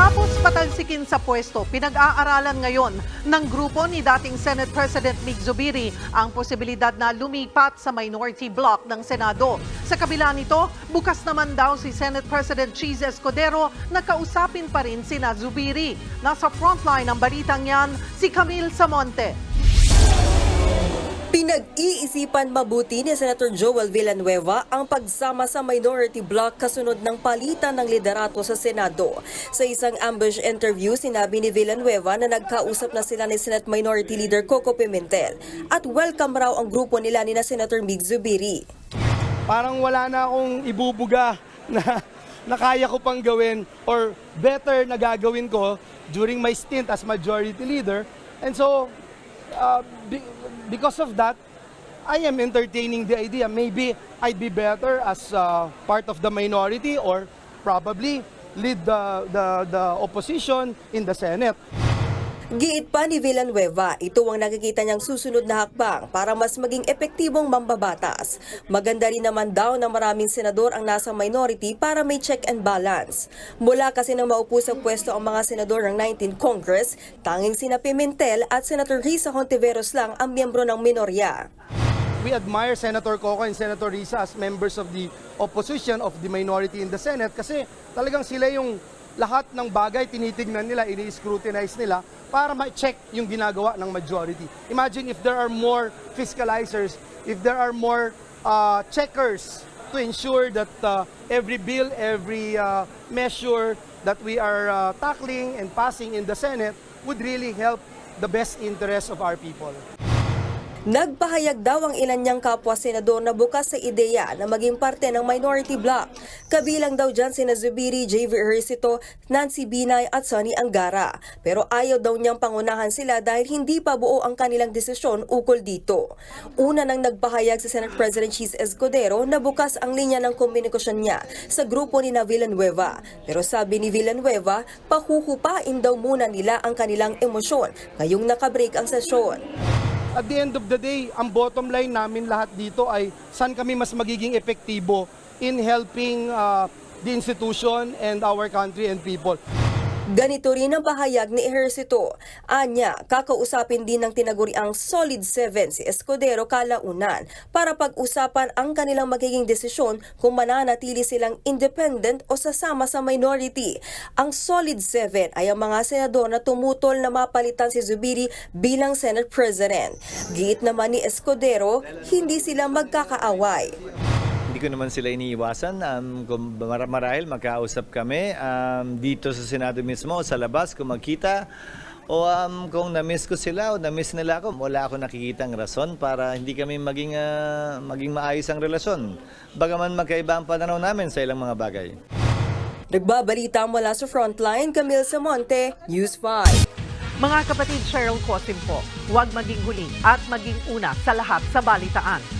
Matapos patalsikin sa pwesto, pinag-aaralan ngayon ng grupo ni dating Senate President Mig Zubiri ang posibilidad na lumipat sa minority bloc ng Senado. Sa kabila nito, bukas naman daw si Senate President Cheese Escudero na kausapin pa rin sina Zubiri. Nasa frontline ng balitang yan, si Camille Samonte. Pinag-iisipan mabuti ni Senator Joel Villanueva ang pagsama sa minority bloc kasunod ng palitan ng liderato sa Senado. Sa isang ambush interview, sinabi ni Villanueva na nagkausap na sila ni Senate Minority Leader Coco Pimentel at welcome raw ang grupo nila ni na Senator Mig Zubiri. parang wala na akong ibubuga na, na kaya ko pang gawin or better na gagawin ko during my stint as majority leader. And so, uh, be- because of that, I am entertaining the idea. Maybe I'd be better as uh, part of the minority or probably lead the, the, the opposition in the Senate. Giit pa ni Villanueva, ito ang nakikita niyang susunod na hakbang para mas maging epektibong mambabatas. Maganda rin naman daw na maraming senador ang nasa minority para may check and balance. Mula kasi nang maupo sa pwesto ang mga senador ng 19 Congress, tanging sina Pimentel at Senator Risa Hontiveros lang ang miyembro ng minorya. we admire Senator Coco and Senator Risa as members of the opposition of the minority in the Senate kasi talagang sila yung lahat ng bagay tinitignan nila, ini-scrutinize nila para ma-check yung ginagawa ng majority. Imagine if there are more fiscalizers, if there are more uh, checkers to ensure that uh, every bill, every uh, measure that we are uh, tackling and passing in the Senate would really help the best interest of our people. Nagpahayag daw ang ilan niyang kapwa senador na bukas sa ideya na maging parte ng minority bloc. Kabilang daw dyan sina Zubiri, J.V. Ejercito, Nancy Binay at Sonny Angara. Pero ayaw daw niyang pangunahan sila dahil hindi pa buo ang kanilang desisyon ukol dito. Una nang nagpahayag si Senate President Cheese Escudero na bukas ang linya ng komunikasyon niya sa grupo ni na Villanueva. Pero sabi ni Villanueva, pahuhupain daw muna nila ang kanilang emosyon ngayong nakabreak ang sesyon. At the end of the day, ang bottom line namin lahat dito ay saan kami mas magiging epektibo in helping uh, the institution and our country and people. Ganito rin ang bahayag ni Ejercito. Anya, kakausapin din ng tinaguriang Solid 7 si Escudero kalaunan para pag-usapan ang kanilang magiging desisyon kung mananatili silang independent o sasama sa minority. Ang Solid 7 ay ang mga senador na tumutol na mapalitan si Zubiri bilang Senate President. Giit naman ni Escudero, hindi sila magkakaaway. Hindi ko naman sila iniiwasan. Um, kung mar- marahil magkausap kami um, dito sa Senado mismo o sa labas kung magkita. O um, kung na-miss ko sila o na-miss nila ako, wala ako nakikitang rason para hindi kami maging, ah, maging maayos ang relasyon. Bagaman magkaiba ang pananaw namin sa ilang mga bagay. Nagbabalita mula sa Frontline, Camille Samonte, News 5. Mga kapatid Cheryl Cosim po, huwag maging huli at maging una sa lahat sa balitaan.